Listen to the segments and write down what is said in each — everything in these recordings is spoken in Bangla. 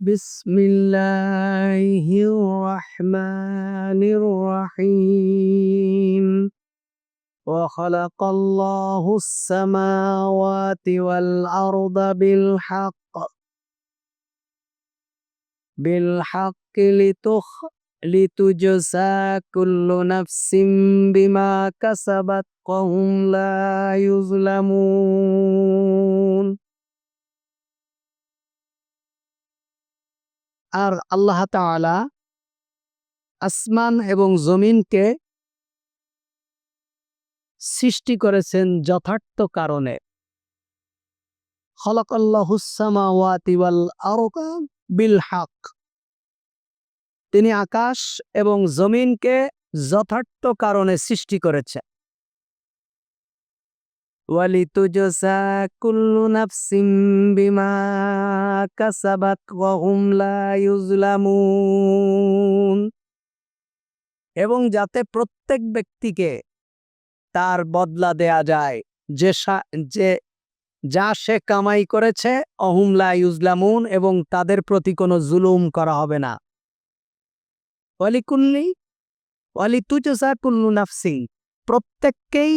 بسم الله الرحمن الرحيم. وخلق الله السماوات والأرض بالحق. بالحق لتخ لتجزى كل نفس بما كسبت وهم لا يظلمون. আর আল্লাহ তাআলা আসমান এবং জমিনকে সৃষ্টি করেছেন যথার্থ কারণে। তিনি আকাশ এবং জমিনকে যথার্থ কারণে সৃষ্টি করেছেন। কুল্লু নাফসিম বিমা এবং যাতে প্রত্যেক ব্যক্তিকে তার বদলা দেয়া যায়, যে যে যা সে কামাই করেছে অহুমলা ইউজলামুন এবং তাদের প্রতি কোনো জুলুম করা হবে না। ওয়ালিকুল্লি ওয়ালি তুজসা কুল্লু নাফসি প্রত্যেককেই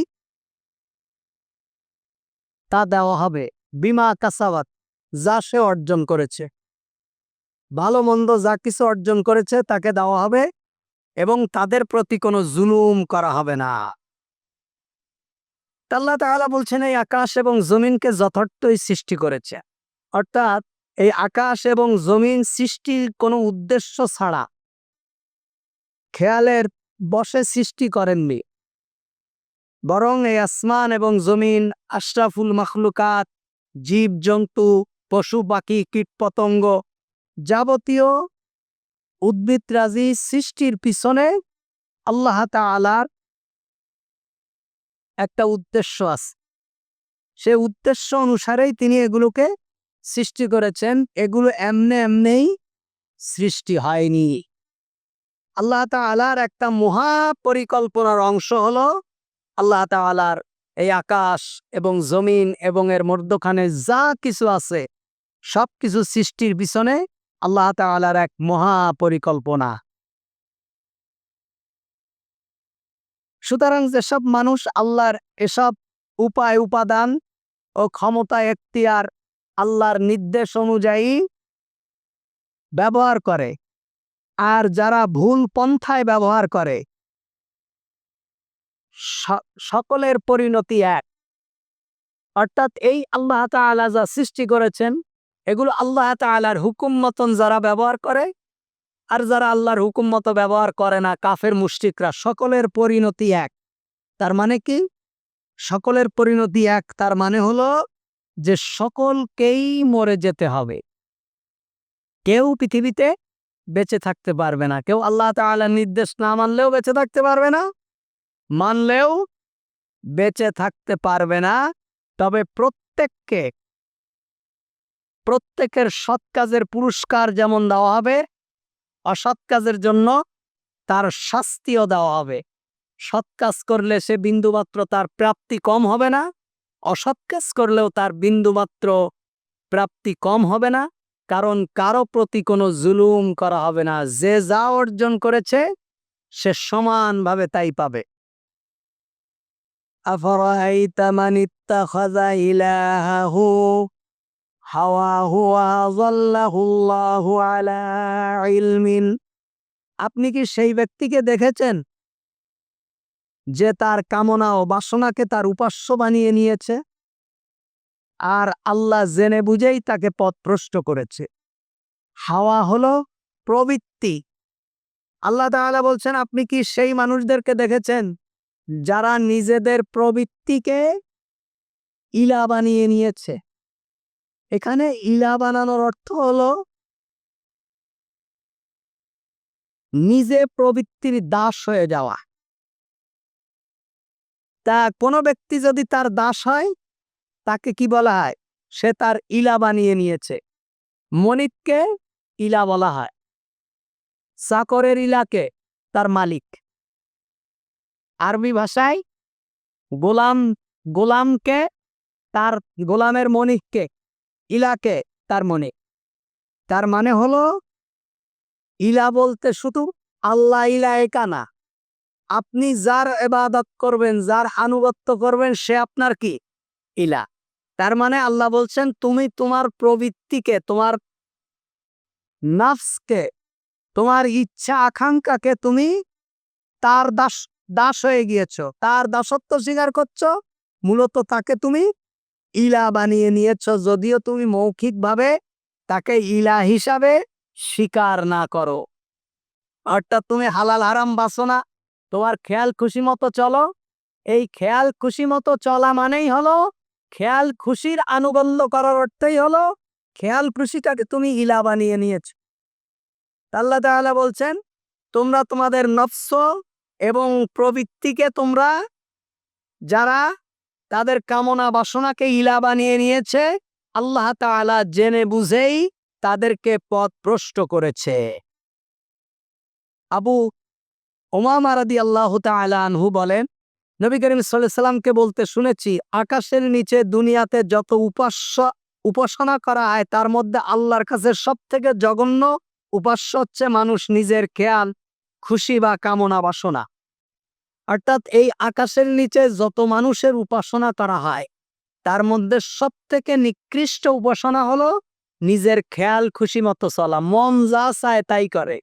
তা দেওয়া হবে। বিমা কাসাবাত যা সে অর্জন করেছে। ভালো মন্দ যা কিছু অর্জন করেছে, তাকে দেওয়া হবে এবং তাদের প্রতি কোনো জুলুম করা হবে না। তা আল্লাহ তাআলা বলছেন, এই আকাশ এবং জমিনকে যথার্থই সৃষ্টি করেছে। অর্থাৎ, এই আকাশ এবং জমিন সৃষ্টির কোনো উদ্দেশ্য ছাড়া খেয়ালের বসে সৃষ্টি করেননি। বরং এই আসমান এবং জমিন, আশরাফুল মখলুকাত জীব জন্তু পশু পাখি, কীটপতঙ্গ যাবতীয় উদ্ভিদরাজি সৃষ্টির পিছনে আল্লাহ তাআলার একটা উদ্দেশ্য আছে। সে উদ্দেশ্য অনুসারেই তিনি এগুলোকে সৃষ্টি করেছেন। এগুলো এমনে এমনেই সৃষ্টি হয়নি। আল্লাহ তাআলার একটা মহা পরিকল্পনার অংশ হলো আল্লাহ তাআলার এই আকাশ এবং জমিন এবং এর মধ্যখানে যা কিছু আছে সব কিছু সৃষ্টির পিছনে আল্লাহ তাআলার এক মহা পরিকল্পনা সুতরাং যেসব মানুষ আল্লাহর এসব উপায়, উপাদান ও ক্ষমতা, এখতিয়ার আল্লাহর নির্দেশ অনুযায়ী ব্যবহার করে, আর যারা ভুল পন্থায় ব্যবহার করে সকলের পরিণতি এক। অর্থাৎ এই আল্লাহ তাআলা যা সৃষ্টি করেছেন, এগুলো আল্লাহ তাআলার হুকুম মতন যারা ব্যবহার করে, আর যারা আল্লাহর হুকুম মতো ব্যবহার করে না, কাফের মুষ্টিকরা সকলের পরিণতি এক। তার মানে কি? সকলের পরিণতি এক, তার মানে হলো যে সকলকেই মরে যেতে হবে। কেউ পৃথিবীতে বেঁচে থাকতে পারবে না, কেউ আল্লাহ তাআলার নির্দেশ না মানলেও বেঁচে থাকতে পারবে না। মানলেও বেঁচে থাকতে পারবে না। তবে প্রত্যেককে, প্রত্যেকের সৎ কাজের পুরস্কার যেমন দেওয়া হবে, অসৎ কাজের জন্য তার শাস্তিও দেওয়া হবে। সৎ কাজ করলে সে বিন্দুমাত্র তার প্রাপ্তি কম হবে না, অসৎ কাজ করলেও তার বিন্দুমাত্র প্রাপ্তি কম হবে না, কারণ কারও প্রতি কোনো জুলুম করা হবে না। যে যা অর্জন করেছে, সে সমানভাবে তাই পাবে। أفرأيت من اتخذ إلهه هواه وأضله الله على علم আপনি কি সেই ব্যক্তিকে দেখেছেন যে তার কামনা ও বাসনাকে তার উপাস্য বানিয়ে নিয়েছে আর আল্লাহ জেনে বুঝেই তাকে পথভ্রষ্ট করেছে হাওয়া হলো প্রবৃত্তি আল্লাহ তাআলা বলছেন আপনি কি সেই মানুষদেরকে দেখেছেন যারা নিজেদের প্রবৃত্তিকে ইলা বানিয়ে নিয়েছে। এখানে ইলা বানানোর অর্থ হল নিজে প্রবৃত্তির দাস হয়ে যাওয়া। তা কোনো ব্যক্তি যদি তার দাস হয়, তাকে কি বলা হয়? সে তার ইলা বানিয়ে নিয়েছে। মনিককে ইলা বলা হয়। চাকরের ইলাকে তার মালিক। আরবি ভাষায় গোলাম, গোলামকে তার, গোলামের মনিককে, ইলাকে তার মনিক। তার মানে হলো, ইলা বলতে শুধু আল্লাহ ইলা একা না আপনি যার এবাদত করবেন, যার আনুগত্য করবেন, সে আপনার কি? ইলা। তার মানে আল্লাহ বলছেন, তুমি তোমার প্রবৃত্তিকে, তোমার নাফসকে, তোমার ইচ্ছা আকাঙ্ক্ষাকে তুমি তার দাস দাস হয়ে গিয়েছ। তার দাসত্ব স্বীকার করছ? মূলত তাকে তুমি ইলা বানিয়ে নিয়েছ, যদিও তুমি মৌখিকভাবে তাকে ইলা হিসাবে স্বীকার না করো। অর্থাৎ তুমি হালাল হারাম বাসো না। তোমার খেয়াল খুশি মতো চলো। এই খেয়াল খুশি মতো চলা মানেই হলো, খেয়াল খুশির আনুগল্য করার অর্থেই হলো, খেয়াল খুশিটাকে তুমি ইলা বানিয়ে নিয়েছ। আল্লাহ তাআলা বলছেন, তোমরা তোমাদের নফস এবং প্রবৃত্তিকে তোমরা, যারা তাদের কামনা বাসনাকে ইলা বানিয়ে নিয়েছে, আল্লাহ তাআলা জেনে বুঝেই তাদেরকে পথ ভ্রষ্ট করেছে। আবু ওমামা রাদি আল্লাহ আনহু বলেন, নবী করিম সাল্লামকে বলতে শুনেছি, আকাশের নিচে দুনিয়াতে যত উপাস্য, উপাসনা করা হয়, তার মধ্যে আল্লাহর কাছে সব থেকে জঘন্য উপাস্য হচ্ছে মানুষ নিজের খেয়াল খুশি বা কামনা বাসনা। অর্থাৎ এই আকাশের নিচে যত মানুষের উপাসনা করা হয়, তার মধ্যে সব থেকে নিকৃষ্ট উপাসনা হলো নিজের খেয়াল খুশি মতো চলা। মন যা চায় তাই করে।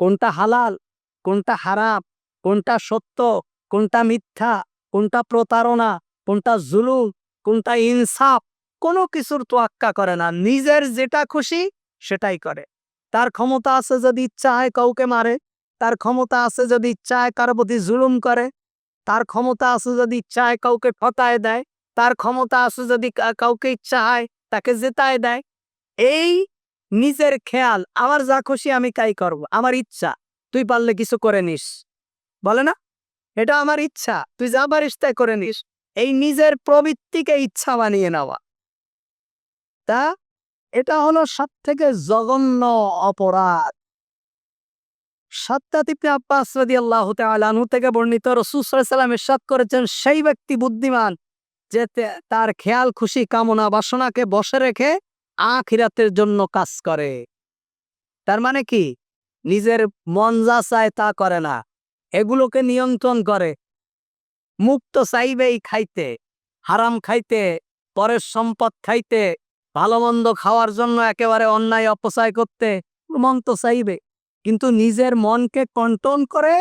কোনটা হালাল, কোনটা হারাপ কোনটা সত্য, কোনটা মিথ্যা, কোনটা প্রতারণা, কোনটা জুলুম, কোনটা ইনসাফ, কোনো কিছুর তোয়াক্কা করে না। নিজের যেটা খুশি সেটাই করে। তার ক্ষমতা আছে যদি ইচ্ছা হয় কাউকে মারে। তার ক্ষমতা আছে যদি হয় কারও প্রতি জুলুম করে, তার ক্ষমতা আছে যদি হয় কাউকে ঠকায় দেয়, তার ক্ষমতা আছে যদি কাউকে ইচ্ছা হয় তাকে জেতায় দেয়। এই নিজের খেয়াল, আমার যা খুশি আমি তাই করব, আমার ইচ্ছা, তুই পারলে কিছু করে নিস। বলে না? এটা আমার ইচ্ছা, তুই যা পারিস তাই করে নিস। এই নিজের প্রবৃত্তিকে ইচ্ছা বানিয়ে নেওয়া। তা, এটা হলো সব থেকে জঘন্য অপরাধ। সাত্তাত ইবনে আব্বাস রাদিয়াল্লাহু তাআলা আনহু থেকে বর্ণিত ওয়াসাল্লাম ইরশাদ করেছেন, সেই ব্যক্তি বুদ্ধিমান যে তার খেয়াল, খুশি, কামনা, বাসনাকে বসে রেখে আখিরাতের জন্য কাজ করে। তার মানে কি? নিজের মন যা চায় তা করে না। এগুলোকে নিয়ন্ত্রণ করে। মুক্ত চাইবেই খাইতে, হারাম খাইতে, পরের সম্পদ খাইতে, ভালো খাওয়ার জন্য একেবারে অন্যায়, অপচয় করতে, মন তো চাইবে কিন্তু নিজের মনকে কন্ট্রোল করে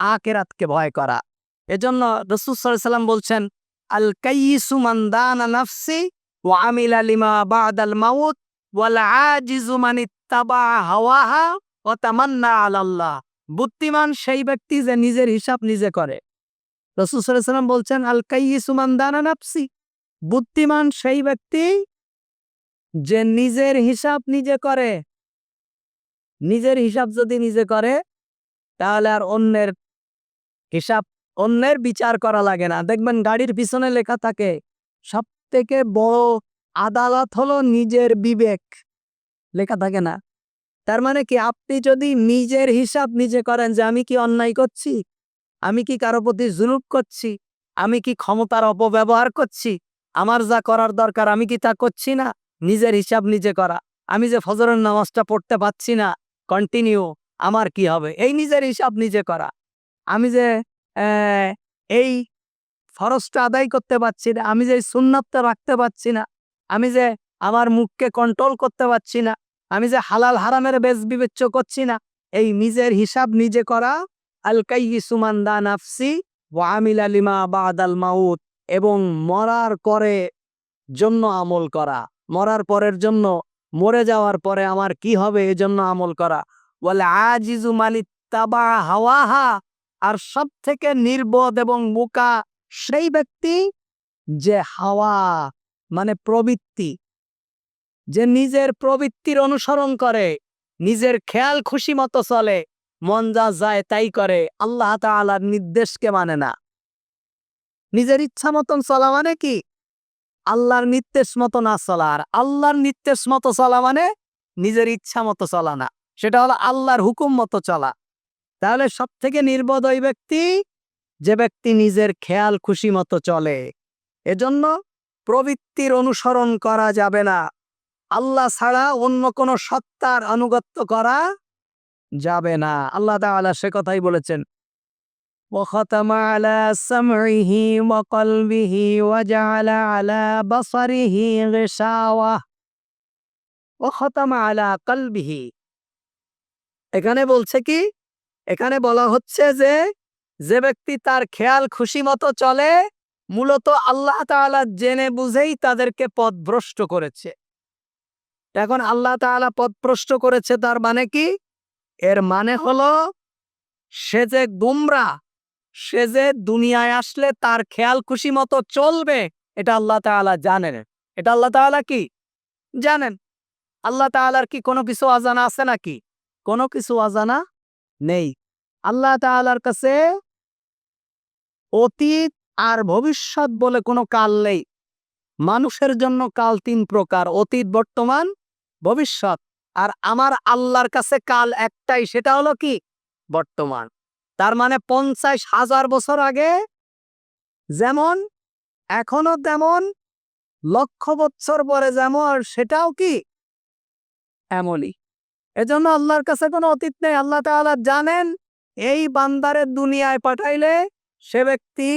আকেরাতকে ভয় করা। এজন্য রসুল সাল্লাম বলছেন আল কাইসু মান্দানা নাফসি ওয়া আমিলা লিমা বাদাল মাউত ওয়াল আজিজু মান হাওয়াহা ওয়া তামান্না আলাল্লাহ। বুদ্ধিমান সেই ব্যক্তি যে নিজের হিসাব নিজে করে। রসুল সাল্লাম বলছেন আল কাইসু মান্দানা নাফসি। বুদ্ধিমান সেই ব্যক্তি যে নিজের হিসাব নিজে করে। নিজের হিসাব যদি নিজে করে, তাহলে আর অন্যের হিসাব, অন্যের বিচার করা লাগে না। দেখবেন গাড়ির পিছনে লেখা থাকে সব থেকে বড় আদালত হলো নিজের বিবেক। লেখা থাকে না। তার মানে কি, আপনি যদি নিজের হিসাব নিজে করেন যে, আমি কি অন্যায় করছি? আমি কি কারও প্রতি জুলুপ করছি? আমি কি ক্ষমতার অপব্যবহার করছি? আমার যা করার দরকার, আমি কি তা করছি না? নিজের হিসাব নিজে করা। আমি যে ফজরের নামাজটা পড়তে পারছি না কন্টিনিউ আমার কি হবে? এই নিজের হিসাব নিজে করা। আমি যে এই ফরজটা আদায় করতে পারছি না, আমি যে সুন্নাতটা রাখতে পারছি না, আমি যে আমার মুখকে কন্ট্রোল করতে পারছি না, আমি যে হালাল হারামের বেশ বিবেচ্য করছি না, এই নিজের হিসাব নিজে করা আলকাই সুমান্দা নাফসি ওয়ামিল আলিমা বাদাল মাউত, এবং মরার পরে জন্য আমল করা। মরার পরের জন্য মরে যাওয়ার পরে আমার কি হবে? এজন্য আমল করা। বলে আজিজু মানি তাবা হাওয়াহা। আর সব থেকে নির্বোধ এবং বোকা সেই ব্যক্তি যে হাওয়া মানে প্রবৃত্তি, যে নিজের প্রবৃত্তির অনুসরণ করে, নিজের খেয়াল খুশি মতো চলে, মন যা যায় তাই করে, আল্লাহ তাআলার নির্দেশকে মানে না। নিজের ইচ্ছা মতন চলা মানে কি? আল্লাহর নির্দেশ মতো না চলা, আর আল্লাহর নির্দেশ মতো চলা মানে নিজের ইচ্ছা মতো চলা না। সেটা হলো আল্লাহর হুকুম মতো চলা। তাহলে সব থেকে নির্বোধ ওই ব্যক্তি, যে ব্যক্তি নিজের খেয়াল খুশি মতো চলে। এজন্য প্রবৃত্তির অনুসরণ করা যাবে না। আল্লাহ ছাড়া অন্য কোনো সত্তার আনুগত্য করা যাবে না। আল্লাহ সে কথাই বলেছেন وختم على سمعه وقلبه وجعل على بصره غشاوة وختم على قلبه এখানে বলছে কি এখানে বলা হচ্ছে যে যে ব্যক্তি তার খেয়াল খুশি মতো চলে মূলত আল্লাহ তাআলা জেনে বুঝেই তাদেরকে পথভ্রষ্ট করেছে এখন আল্লাহ তাআলা পথভ্রষ্ট করেছে তার মানে কি এর মানে হলো সে যে গুমরা সে যে দুনিয়ায় আসলে তার খেয়াল খুশি মতো চলবে, এটা আল্লাহ তাআলা জানেন। এটা আল্লাহ তাআলা কি? জানেন। আল্লাহ তাআলার কি কোনো কিছু অজানা আছে নাকি? কোনো কিছু অজানা নেই। আল্লাহ তাআলার কাছে অতীত আর ভবিষ্যৎ বলে কোনো কাল নেই। মানুষের জন্য কাল তিন প্রকার, অতীত, বর্তমান, ভবিষ্যৎ। আর আমার আল্লাহর কাছে কাল একটাই, সেটা হলো কি? বর্তমান। তার মানে পঞ্চাশ হাজার বছর আগে যেমন, এখনও তেমন, লক্ষ বছর পরে যেমন সেটাও কি? এমনই। এজন্য আল্লাহর কাছে কোনো অতীত নেই। আল্লাহ তাআলা জানেন, এই বান্দারের দুনিয়ায় পাঠাইলে সে ব্যক্তি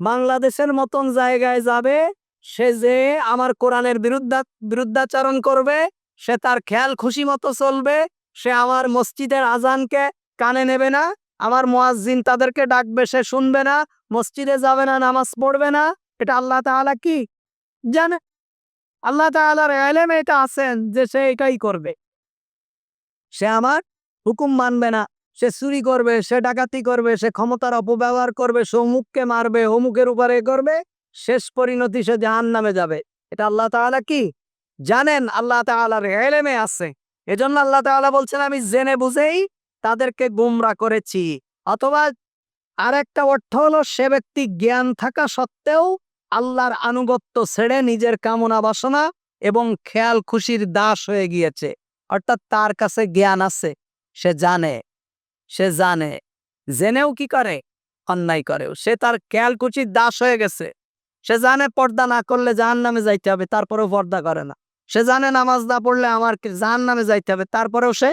বাংলাদেশের মতন জায়গায় যাবে, সে যে আমার কোরআনের বিরুদ্ধা, বিরুদ্ধাচরণ করবে, সে তার খেয়াল খুশি মতো চলবে, সে আমার মসজিদের আজানকে কানে নেবে না আমার মোয়াজ্জিন তাদেরকে ডাকবে, সে শুনবে না, মসজিদে যাবে না, নামাজ পড়বে না। এটা আল্লাহ তাআলা কি? জানে। আল্লাহ তাআলার এলেম এটা আছেন যে সে এটাই করবে। সে আমার হুকুম মানবে না। সে চুরি করবে, সে ডাকাতি করবে, সে ক্ষমতার অপব্যবহার করবে, সে অমুককে মারবে, অমুকের উপরে করবে, শেষ পরিণতি সে জাহান নামে যাবে। এটা আল্লাহ তাআলা কি? জানেন, আল্লাহ তাআলার এলেমে আছে। এজন্য আল্লাহ তাআলা বলছেন, আমি জেনে বুঝেই তাদেরকে গুমরা করেছি। অথবা আরেকটা অর্থ হলো, সে ব্যক্তি জ্ঞান থাকা সত্ত্বেও আল্লাহর আনুগত্য ছেড়ে নিজের কামনা বাসনা এবং খেয়াল খুশির দাস হয়ে গিয়েছে। অর্থাৎ তার কাছে জ্ঞান আছে। সে জানে। সে জানে। জেনেও কি করে? অন্যায় করেও। সে তার খেয়াল খুশির দাস হয়ে গেছে। সে জানে পর্দা না করলে জাহান নামে যাইতে হবে, তারপরেও পর্দা করে না। সে জানে নামাজ না পড়লে আমার জাহান নামে যাইতে হবে, তারপরেও সে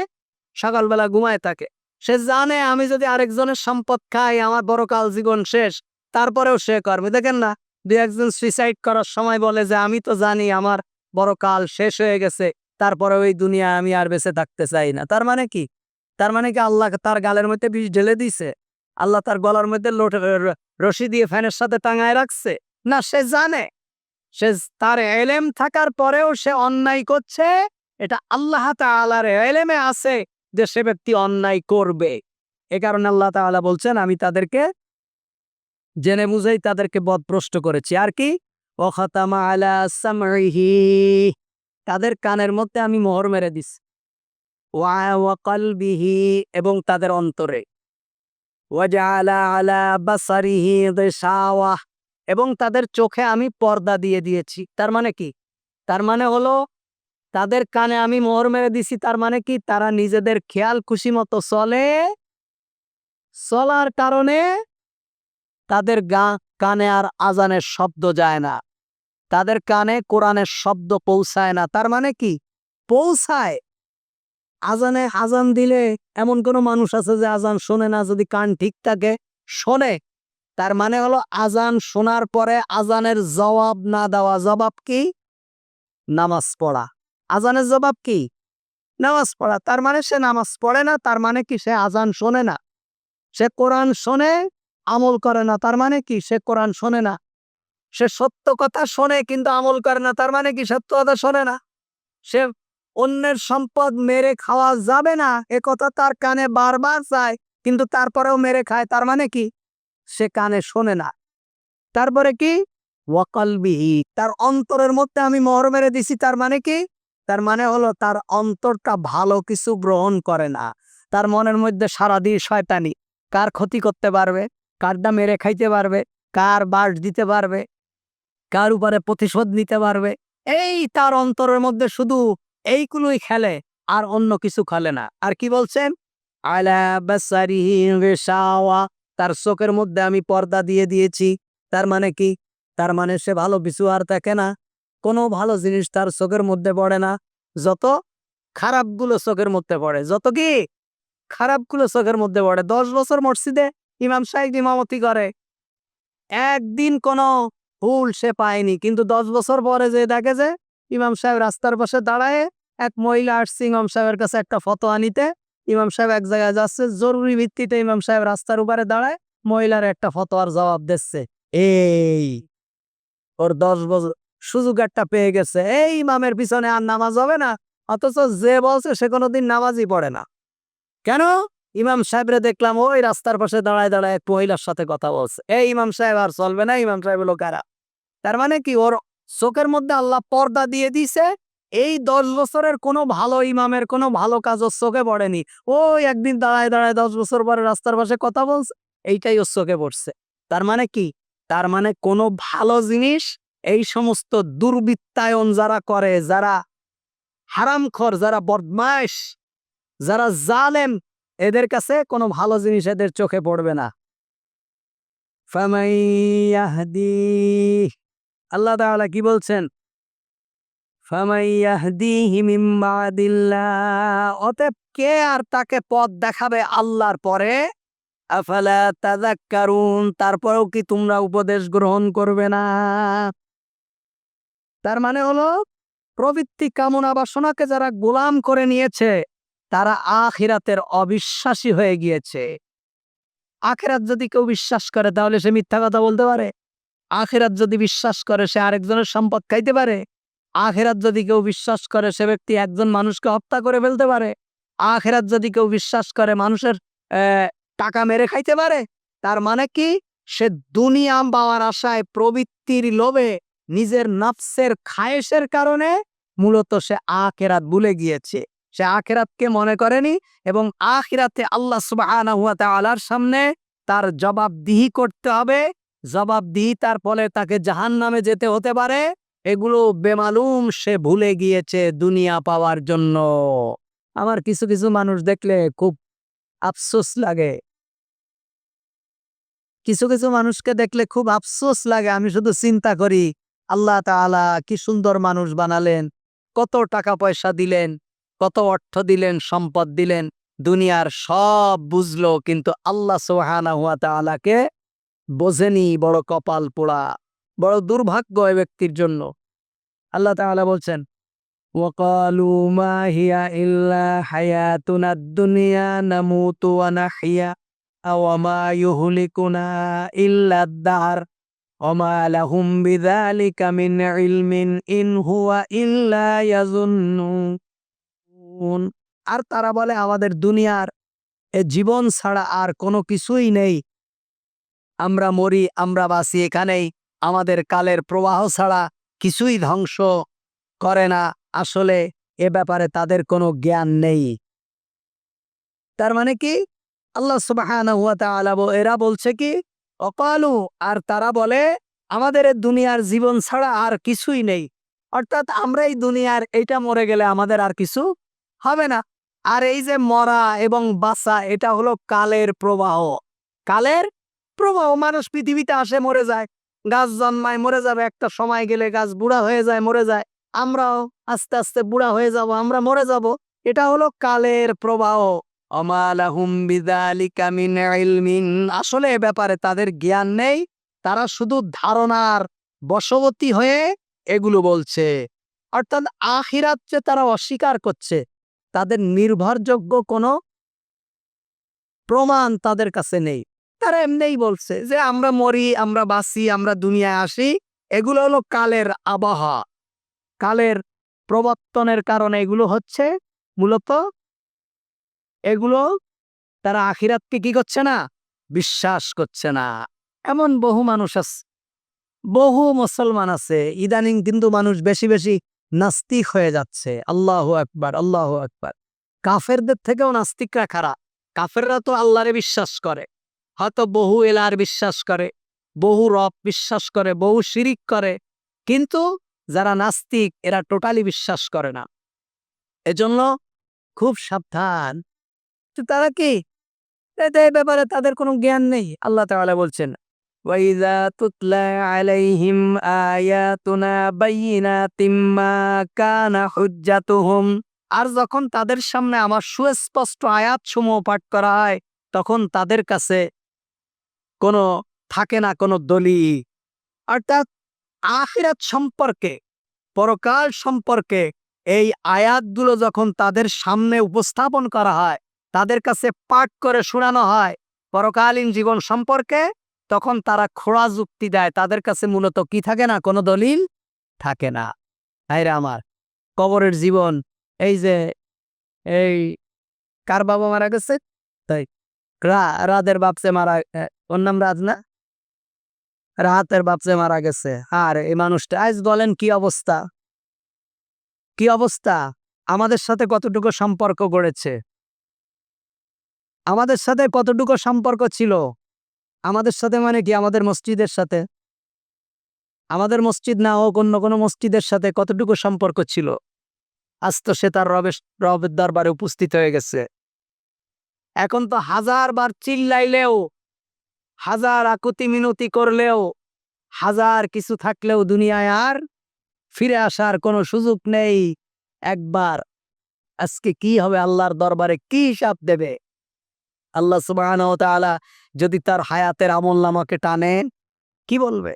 সকালবেলা ঘুমায় থাকে। সে জানে আমি যদি আরেকজনের সম্পদ খাই, আমার বড়কাল জীবন শেষ, তারপরেও সে করবে দেখেন না দু একজন সুইসাইড করার সময় বলে যে, আমি তো জানি আমার বড়কাল শেষ হয়ে গেছে তারপরে ওই দুনিয়া আমি আর বেঁচে থাকতে চাই না। তার মানে কি? তার মানে কি আল্লাহ তার গালের মধ্যে বিষ ঢেলে দিছে? আল্লাহ তার গলার মধ্যে রশি দিয়ে ফ্যানের সাথে টাঙায় রাখছে? না, সে জানে। সে তার এলেম থাকার পরেও সে অন্যায় করছে। এটা আল্লাহ তাআলার এলেমে আছে। যে সে ব্যক্তি অন্যায় করবে। এ কারণে আল্লাহ তাআলা বলছেন, আমি তাদেরকে জেনে বুঝেই তাদেরকে বদভ্রষ্ট করেছি। আর কি? ওখাতামা আলা সামরিহি তাদের কানের মধ্যে আমি মোহর মেরে দিছি। ওয়া ওয়া এবং তাদের অন্তরে। আলা এবং তাদের চোখে আমি পর্দা দিয়ে দিয়েছি। তার মানে কি? তার মানে হলো তাদের কানে আমি মোহর মেরে দিছি, তার মানে কি? তারা নিজেদের খেয়াল খুশি মতো চলে। চলার কারণে তাদের গা, কানে আর আজানের শব্দ যায় না। তাদের কানে কোরআনের শব্দ পৌঁছায় না। তার মানে কি? পৌঁছায়। আজানে আজান দিলে এমন কোনো মানুষ আছে যে আজান শোনে না, যদি কান ঠিক থাকে, শোনে। তার মানে হলো আজান শোনার পরে আজানের জবাব না দেওয়া জবাব কি? নামাজ পড়া। আজানের জবাব কি? নামাজ পড়া। তার মানে সে নামাজ পড়ে না, তার মানে কি সে আজান শোনে না? সে কোরআন শোনে, আমল করে না, তার মানে কি সে কোরআন শোনে না? সে সত্য কথা শোনে কিন্তু আমল করে না, তার মানে কি সত্য কথা শোনে না? সে অন্যের সম্পদ মেরে খাওয়া যাবে না, এ কথা তার কানে বারবার চায় কিন্তু তারপরেও মেরে খায়, তার মানে কি? সে কানে শোনে না। তারপরে কি? ওয়াকালবিহি তার অন্তরের মধ্যে আমি মোহর মেরে দিছি, তার মানে কি? তার মানে হলো তার অন্তরটা ভালো কিছু গ্রহণ করে না। তার মনের মধ্যে সারাদিন শয়তানি। কার ক্ষতি করতে পারবে? কারটা মেরে খাইতে পারবে? কার বাস দিতে পারবে? কার উপরে প্রতিশোধ নিতে পারবে? এই তার অন্তরের মধ্যে শুধু এইগুলোই খেলে, আর অন্য কিছু খেলে না। আর কি বলছেন? তার চোখের মধ্যে আমি পর্দা দিয়ে দিয়েছি। তার মানে কি? তার মানে সে ভালো কিছু আর থাকে না। কোনো ভালো জিনিস তার চোখের মধ্যে পড়ে না। যত খারাপগুলো চোখের মধ্যে পড়ে, যত কি খারাপগুলো চোখের মধ্যে পড়ে। দশ বছর মসজিদে ইমাম সাহেব ইমামতি করে। একদিন কোনো ভুল সে পায়নি, কিন্তু দশ বছর পরে যে দেখে যে ইমাম সাহেব রাস্তার পাশে দাঁড়ায়, এক মহিলা আসছে ইমাম সাহেবের কাছে একটা ফটো আনিতে ইমাম সাহেব এক জায়গায় যাচ্ছে, জরুরি ভিত্তিতে ইমাম সাহেব রাস্তার উপরে দাঁড়ায়, মহিলার একটা ফতোয়ার জবাব দিচ্ছে। এই, ওর দশ বছর সুযোগ একটা পেয়ে গেছে। এই ইমামের পিছনে আর নামাজ হবে না, অথচ যে বলছে সে কোনোদিন নামাজই পড়ে না। কেন? ইমাম সাহেবরে দেখলাম ওই রাস্তার পাশে দাঁড়ায় দাঁড়ায় এক মহিলার সাথে কথা বলছে। এই ইমাম সাহেব আর চলবে না, ইমাম সাহেব হলো কারা? তার মানে কি ওর চোখের মধ্যে আল্লাহ পর্দা দিয়ে দিছে? এই দশ বছরের কোনো ভালো ইমামের কোনো ভালো কাজ ওর চোখে পড়েনি। ওই একদিন দাঁড়ায় দাঁড়ায় দশ বছর পরে রাস্তার পাশে কথা বলছে, এইটাই ওর চোখে পড়ছে। তার মানে কি? তার মানে কোনো ভালো জিনিস এই সমস্ত দুর্বৃত্তায়ন যারা করে, যারা হারামখর, যারা বদমাইশ যারা জালেম, এদের কাছে কোনো ভালো জিনিস এদের চোখে পড়বে না। আল্লাহ তাআলা কি বলছেন? অতএব কে আর তাকে পথ দেখাবে আল্লাহর পরে? আফালা তাযাক্কারুন, তারপরেও কি তোমরা উপদেশ গ্রহণ করবে না? তার মানে হলো, প্রবৃত্তি কামনা বাসনাকে যারা গোলাম করে নিয়েছে, তারা আখিরাতের অবিশ্বাসী হয়ে গিয়েছে। আখেরাত যদি কেউ বিশ্বাস করে, তাহলে সে মিথ্যা কথা বলতে পারে। আখেরাত যদি বিশ্বাস করে, সে আরেকজনের সম্পদ খাইতে পারে। আখেরাত যদি কেউ বিশ্বাস করে, সে ব্যক্তি একজন মানুষকে হত্যা করে ফেলতে পারে। আখেরাত যদি কেউ বিশ্বাস করে, মানুষের টাকা মেরে খাইতে পারে, তার মানে কি? সে দুনিয়া পাওয়ার আশায় প্রবৃত্তির লোভে নিজের নফসের খায়েশের কারণে মূলত সে আখেরাত ভুলে গিয়েছে। সে আখেরাতকে মনে করেনি এবং আখিরাতে আল্লাহ সুবহানাহু ওয়া তাআলার সামনে তার জবাবদিহি করতে হবে। জবাবদিহি তার ফলে তাকে জাহান্নামে যেতে হতে পারে। এগুলো বেমালুম সে ভুলে গিয়েছে দুনিয়া পাওয়ার জন্য। আমার কিছু কিছু মানুষ দেখলে খুব আফসোস লাগে। কিছু কিছু মানুষকে দেখলে খুব আফসোস লাগে, আমি শুধু চিন্তা করি আল্লাহ তালা কি সুন্দর মানুষ বানালেন, কত টাকা পয়সা দিলেন, কত অর্থ দিলেন, সম্পদ দিলেন, দুনিয়ার সব বুঝলো, কিন্তু আল্লাহ সোহানা হুয়া তালাকে বোঝেনি বড় কপাল পোড়া, বড় দুর্ভাগ্য এ ব্যক্তির জন্য। আল্লাহ তালা বলছেন ওকালু মাহিয়া ইল্লা দুনিয়া দার وما لهم بذلك من علم إن هو إلا يظنون আর তারা বলে আমাদের দুনিয়ার এ জীবন ছাড়া আর কোনো কিছুই নেই আমরা মরি আমরা বাঁচি এখানেই আমাদের কালের প্রবাহ ছাড়া কিছুই ধ্বংস করে না আসলে এ ব্যাপারে তাদের কোনো জ্ঞান নেই তার মানে কি আল্লাহ সুবহানাহু ওয়া তাআলা ব- এরা বলছে কি অকালু আর তারা বলে, আমাদের দুনিয়ার জীবন ছাড়া আর কিছুই নেই। অর্থাৎ আমরা এই দুনিয়ার, এইটা মরে গেলে আমাদের আর কিছু হবে না। আর এই যে মরা এবং বাঁচা, এটা হলো কালের প্রবাহ। কালের প্রবাহ, মানুষ পৃথিবীতে আসে, মরে যায়। গাছ জন্মায়, মরে যাবে। একটা সময় গেলে গাছ বুড়া হয়ে যায়, মরে যায়। আমরাও আস্তে আস্তে বুড়া হয়ে যাব, আমরা মরে যাব। এটা হলো কালের প্রবাহ। আসলে এ ব্যাপারে তাদের জ্ঞান নেই, তারা শুধু ধারণার বশবর্তী হয়ে এগুলো বলছে। অর্থাৎ আখিরাত যে তারা অস্বীকার করছে, তাদের নির্ভরযোগ্য কোনো প্রমাণ তাদের কাছে নেই। তারা এমনিই বলছে যে, আমরা মরি, আমরা বাঁচি, আমরা দুনিয়ায় আসি। এগুলো হলো কালের আবহাওয়া। কালের প্রবর্তনের কারণে এগুলো হচ্ছে মূলত এগুলো তারা আখিরাতকে কি করছে না? বিশ্বাস করছে না। এমন বহু মানুষ আছে, বহু মুসলমান আছে। ইদানিং কিন্তু মানুষ বেশি বেশি নাস্তিক হয়ে যাচ্ছে। আল্লাহ একবার আল্লাহ একবার কাফেরদের থেকেও নাস্তিকরা খারাপ কাফেররা তো আল্লাহরে বিশ্বাস করে। হয়তো বহু এলার বিশ্বাস করে, বহু রব বিশ্বাস করে, বহু শিরিক করে। কিন্তু যারা নাস্তিক, এরা টোটালি বিশ্বাস করে না। এজন্য খুব সাবধান। তো তারা কি এতে এই ব্যাপারে তাদের কোনো জ্ঞান নেই আল্লাহ তাআলা বলছেন وإذا تتلى عليهم آياتنا بينات ما كان حجتهم আর যখন তাদের সামনে আমার সুস্পষ্ট আয়াত সমূহ পাঠ করা হয় তখন তাদের কাছে কোনো থাকে না কোনো দলি অর্থাৎ আখিরাত সম্পর্কে পরকাল সম্পর্কে এই আয়াতগুলো যখন তাদের সামনে উপস্থাপন করা হয় তাদের কাছে পাঠ করে শোনানো হয়। পরকালীন জীবন সম্পর্কে তখন তারা খোড়া যুক্তি দেয়, তাদের কাছে মূলত কি থাকে না? কোনো দলিল থাকে না। হায়রে আমার, কবরের জীবন, এই যে, এই কার বাবা মারা গেছে? তাই রাদের বাপসে মারা ওর নাম রাজ না? রাহাতের বাপসে মারা গেছে। আর এই মানুষটা, আজ বলেন কি অবস্থা? কি অবস্থা? আমাদের সাথে কতটুকু সম্পর্ক গড়েছে? আমাদের সাথে কতটুকু সম্পর্ক ছিল? আমাদের সাথে মানে কি? আমাদের মসজিদের সাথে? আমাদের মসজিদ না হোক, অন্য কোনো মসজিদের সাথে কতটুকু সম্পর্ক ছিল? আজ তো সে তার রবের রবের দরবারে উপস্থিত হয়ে গেছে। এখন তো হাজার বার চিল্লাইলেও, হাজার আকুতি মিনতি করলেও, হাজার কিছু থাকলেও দুনিয়ায় আর ফিরে আসার কোনো সুযোগ নেই। একবার আজকে কি হবে? আল্লাহর দরবারে কি হিসাব দেবে? আল্লাহ তাআলা যদি তার হায়াতের আমল নামাকে টানেন, কি বলবে?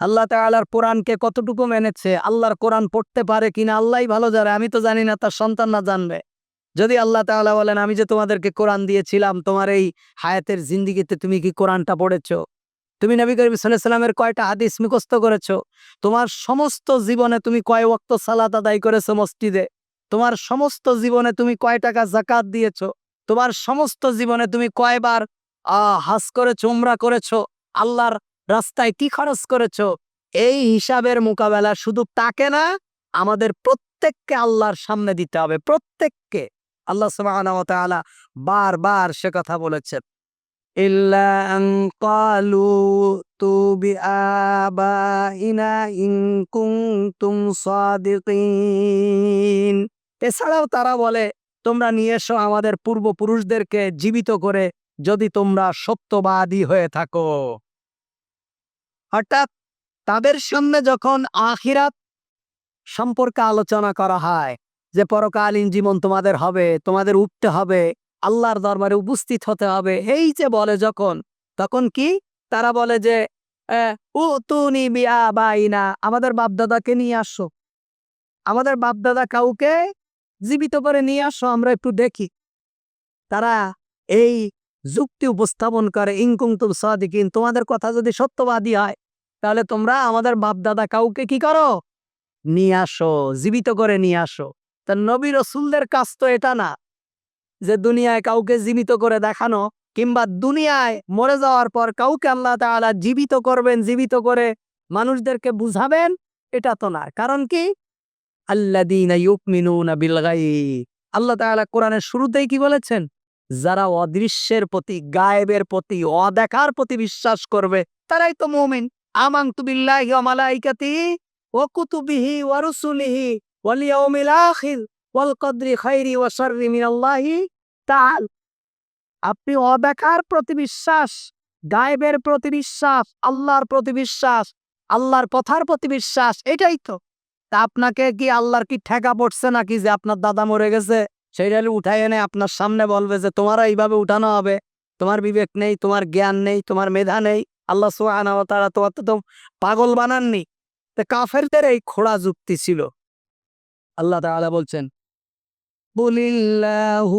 আল্লাহ তাআলার কোরআনকে কতটুকু মেনেছে? আল্লাহর কোরআন পড়তে পারে কিনা? আল্লাহই ভালো জানে। আমি তো জানি না, তার সন্তান না জানবে। যদি আল্লাহ তাআলা বলেন, আমি যে তোমাদেরকে কোরআন দিয়েছিলাম, তোমার এই হায়াতের জিন্দিগিতে তুমি কি কোরআনটা পড়েছো? তুমি নবী করিম সাল্লামের কয়টা হাদিস মুখস্থ করেছ? তোমার সমস্ত জীবনে তুমি কয় ওক্ত সালাত আদায় করেছ মসজিদে? তোমার সমস্ত জীবনে তুমি কয় টাকা জাকাত দিয়েছ? তোমার সমস্ত জীবনে তুমি কয়বার আহ, হাজ করেছ উমরা করেছ আল্লাহর রাস্তায় কি খরচ করেছ এই হিসাবের মোকাবেলা শুধু তাকে না আমাদের প্রত্যেককে আল্লাহর সামনে দিতে হবে প্রত্যেককে। আল্লাহ তাআলা বারবার সে কথা বলেছেন। এছাড়াও তারা বলে তোমরা নিয়ে এসো আমাদের পূর্বপুরুষদেরকে জীবিত করে যদি তোমরা সত্যবাদী হয়ে থাকো। অর্থাৎ তাদের সামনে যখন আখিরাত সম্পর্কে আলোচনা করা হয় যে পরকালীন জীবন তোমাদের হবে, তোমাদের উঠতে হবে, আল্লাহর দরবারে উপস্থিত হতে হবে, এই যে বলে যখন, তখন কি? তারা বলে যে উ তুনি বিয়া বাইনা আমাদের বাপদাদাকে নিয়ে আসো। আমাদের বাপদাদা কাউকে জীবিত করে নিয়ে আসো, আমরা একটু দেখি। তারা এই যুক্তি উপস্থাপন করে ইনকুমতুম সাদিকিন, তোমাদের কথা যদি সত্যবাদী হয়, তাহলে তোমরা আমাদের বাপদাদা কাউকে কি করো? নিয়ে আসো, জীবিত করে নিয়ে আসো। তা নবী রসুলদের কাজ তো এটা না, যে দুনিয়ায় কাউকে জীবিত করে দেখানো, কিংবা দুনিয়ায় মরে যাওয়ার পর কাউকে আল্লাহ তাআলা জীবিত করবেন, জীবিত করে মানুষদেরকে বুঝাবেন, এটা তো না। কারণ কি? আল্লাযীনা ইউমিনুনা বিল গায়ব আল্লাহ তাআলা কোরআনের শুরুতেই কি বলেছেন? যারা অদৃশ্যের প্রতি, গায়েবের প্রতি, অদেখার প্রতি বিশ্বাস করবে, তারাই তো মুমিন। আমানতু বিল্লাহি ওয়া মালাইকাতিহি ওয়া কুতুবিহি ওয়া রুসুলিহি ওয়াল ইয়াউমিল আখির ওয়াল কদরি খাইরি ওয়া শাররি মিনাল্লাহি আপনি অদেখার প্রতি বিশ্বাস, গায়েবের প্রতি বিশ্বাস, আল্লাহর প্রতি বিশ্বাস, আল্লাহর কথার প্রতি বিশ্বাস, এটাই তো। তা আপনাকে কি আল্লাহর কি ঠেকা পড়ছে নাকি যে আপনার দাদা মরে গেছে? সেই সেইটা উঠাই এনে আপনার সামনে বলবে যে তোমারা এইভাবে উঠানো হবে। তোমার বিবেক নেই, তোমার জ্ঞান নেই, তোমার মেধা নেই। আল্লাহ ওয়া তাআলা তোমার তো পাগল বানাননি। তা কাফেরদের এই খোড়া যুক্তি ছিল। আল্লাহ তাআলা বলছেন, বলিল্লাহু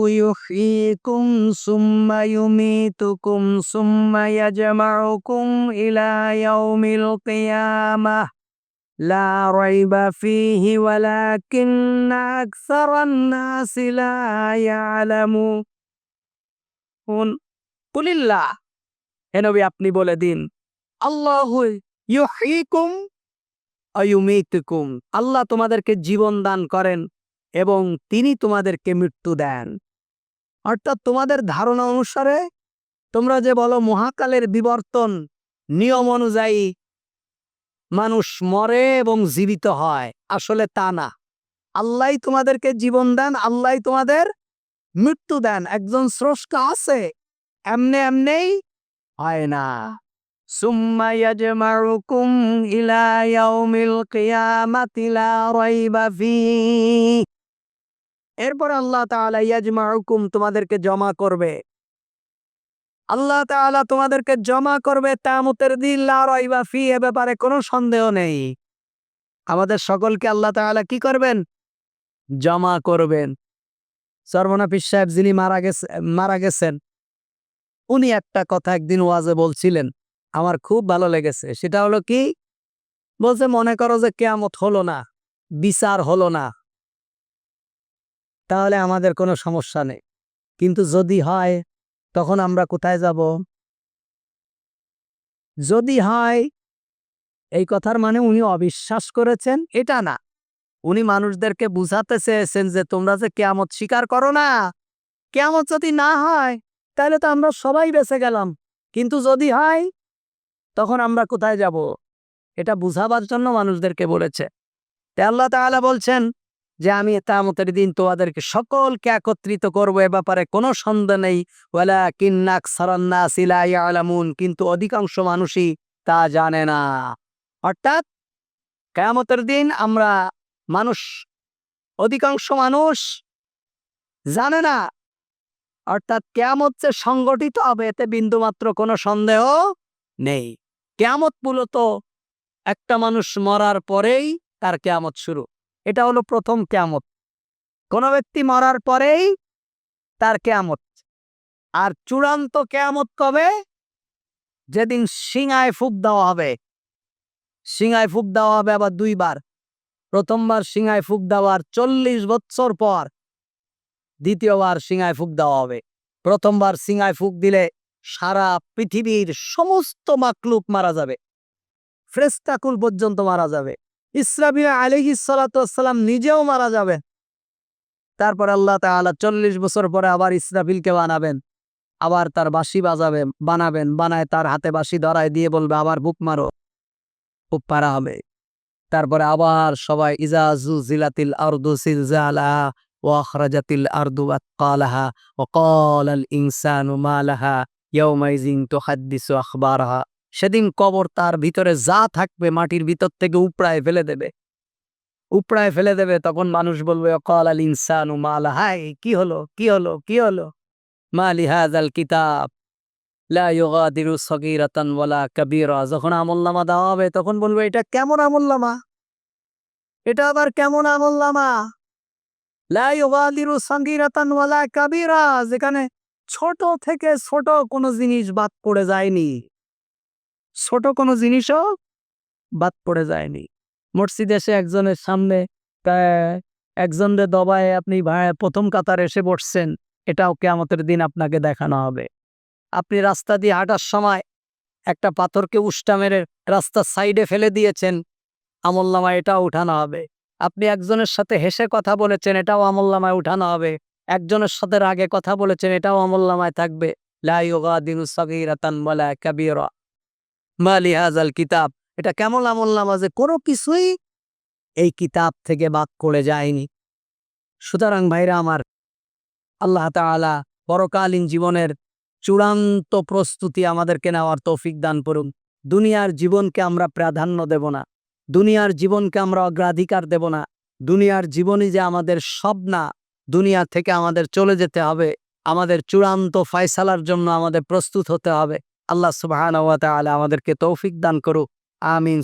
লা রাইবা ফীহি ওয়ালাকিন্না আকসারান নাসি লা ইয়ালামুন কুলিল্লাহ, হে নবী আপনি বলে দিন। আল্লাহু ইউহয়িকুম অয়ুমিতুকুম আল্লাহ তোমাদেরকে জীবন দান করেন এবং তিনি তোমাদেরকে মৃত্যু দেন। অর্থাৎ তোমাদের ধারণা অনুসারে তোমরা যে বলো মহাকালের বিবর্তন নিয়ম অনুযায়ী মানুষ মরে এবং জীবিত হয়। আসলে তা না। আল্লাহ তোমাদেরকে জীবন দেন, আল্লাহ তোমাদের মৃত্যু দেন। একজন স্রষ্টা আছে, এমনে এমনেই হয় না। এরপর আল্লাহ তোমাদেরকে জমা করবে। আল্লাহ তাআলা তোমাদেরকে জমা করবে তামুতের দিন রাইবা ফি এ ব্যাপারে কোনো সন্দেহ নেই। আমাদের সকলকে আল্লাহ তাআলা কি করবেন? জমা করবেন। সর্বনা পীর সাহেব যিনি মারা গেছে, মারা গেছেন, উনি একটা কথা একদিন ওয়াজে বলছিলেন, আমার খুব ভালো লেগেছে। সেটা হলো কি? বলছে, মনে করো যে কেয়ামত হলো না, বিচার হলো না। তাহলে আমাদের কোনো সমস্যা নেই। কিন্তু যদি হয় তখন আমরা কোথায় যাব? যদি হয়, এই কথার মানে উনি অবিশ্বাস করেছেন, এটা না। উনি মানুষদেরকে বুঝাতে চেয়েছেন যে তোমরা যে কেয়ামত স্বীকার করো না, কেয়ামত যদি না হয়, তাহলে তো আমরা সবাই বেঁচে গেলাম। কিন্তু যদি হয়, তখন আমরা কোথায় যাব? এটা বুঝাবার জন্য মানুষদেরকে বলেছে। তে আল্লাহ বলছেন যে আমি তামতের দিন তোমাদেরকে সকলকে একত্রিত করব এ ব্যাপারে কোনো সন্দেহ নেই। ওয়ালা কিন্নাক সারান্না সিলা আলামুন কিন্তু অধিকাংশ মানুষই তা জানে না। অর্থাৎ কেয়ামতের দিন আমরা মানুষ, অধিকাংশ মানুষ জানে না। অর্থাৎ কেয়ামত যে সংগঠিত হবে, এতে বিন্দুমাত্র কোনো সন্দেহ নেই। কেয়ামত মূলত একটা মানুষ মরার পরেই তার কেয়ামত শুরু। এটা হলো প্রথম কেয়ামত। কোনো ব্যক্তি মরার পরেই তার কেয়ামত। আর চূড়ান্ত কেয়ামত কবে? যেদিন সিঙায় ফুক দেওয়া হবে। সিঙায় ফুক দেওয়া হবে আবার দুইবার। প্রথমবার সিঙায় ফুক দেওয়ার চল্লিশ বৎসর পর দ্বিতীয়বার সিঙায় ফুক দেওয়া হবে। প্রথমবার সিঙায় ফুক দিলে সারা পৃথিবীর সমস্ত মাকলুক মারা যাবে। ফ্রেস্তাকুল পর্যন্ত মারা যাবে। ইসরাফিল আলহি সালাতাম নিজেও মারা যাবেন। তারপর আল্লাহ তালা চল্লিশ বছর পরে আবার ইসরাফিলকে বানাবেন। আবার তার বাঁশি বাজাবে বানাবেন। বানায় তার হাতে বাসি ধরায় দিয়ে বলবে, আবার বুক মারো, খুব পারা হবে। তারপরে আবার সবাই ইজাজু জিলাতিল আর্দু সিলজালা ওয়াখরাজাতিল আর্দু আতকালাহা ওয়াকাল আল ইনসানু মালাহা ইয়াউমাইজিন তুহাদ্দিসু আখবারহা। সেদিন কবর তার ভিতরে যা থাকবে মাটির ভিতর থেকে উপড়ায় ফেলে দেবে। উপড়ায় ফেলে দেবে, তখন মানুষ বলবে অকাল আল ইনসানু মালা। হাই কি হলো? কি হলো? কি হলো? মালি হাজাল কিতাব। লা ইউগাদিরু ওয়ালা কাবীরা। যখন আমলনামা দেওয়া হবে, তখন বলবে, এটা কেমন আমলনামা? এটা আবার কেমন কাবীরা, যেখানে ছোট থেকে ছোট কোনো জিনিস বাদ পড়ে যায়নি। ছোট কোনো জিনিসও বাদ পড়ে যায়নি। মসজিদে এসে একজনের সামনে একজনের দবায় আপনি প্রথম কাতার এসে বসছেন, এটাও কেয়ামতের দিন আপনাকে দেখানো হবে। আপনি রাস্তা দিয়ে হাঁটার সময় একটা পাথরকে উষ্টা মেরে রাস্তার সাইডে ফেলে দিয়েছেন আমলনামায় এটাও উঠানো হবে। আপনি একজনের সাথে হেসে কথা বলেছেন, এটাও আমলনামায় উঠানো হবে। একজনের সাথে রাগে কথা বলেছেন, এটাও আমলনামায় থাকবে। লা ইউগাদিরু সগীরাতান ওয়ালা কাবীরা। মালি কিতাব। এটা কেমন আমল নামা যে কোনো কিছুই এই কিতাব থেকে বাদ করে যায়নি। সুতরাং ভাইরা আমার, আল্লাহ তাআলা পরকালীন জীবনের চূড়ান্ত প্রস্তুতি আমাদেরকে নেওয়ার তৌফিক দান করুন। দুনিয়ার জীবনকে আমরা প্রাধান্য দেব না। দুনিয়ার জীবনকে আমরা অগ্রাধিকার দেব না। দুনিয়ার জীবনই যে আমাদের সব না দুনিয়া থেকে আমাদের চলে যেতে হবে। আমাদের চূড়ান্ত ফয়সালার জন্য আমাদের প্রস্তুত হতে হবে। আল্লাহ তাআলা আমাদেরকে তৌফিক দান করুক। আমিন।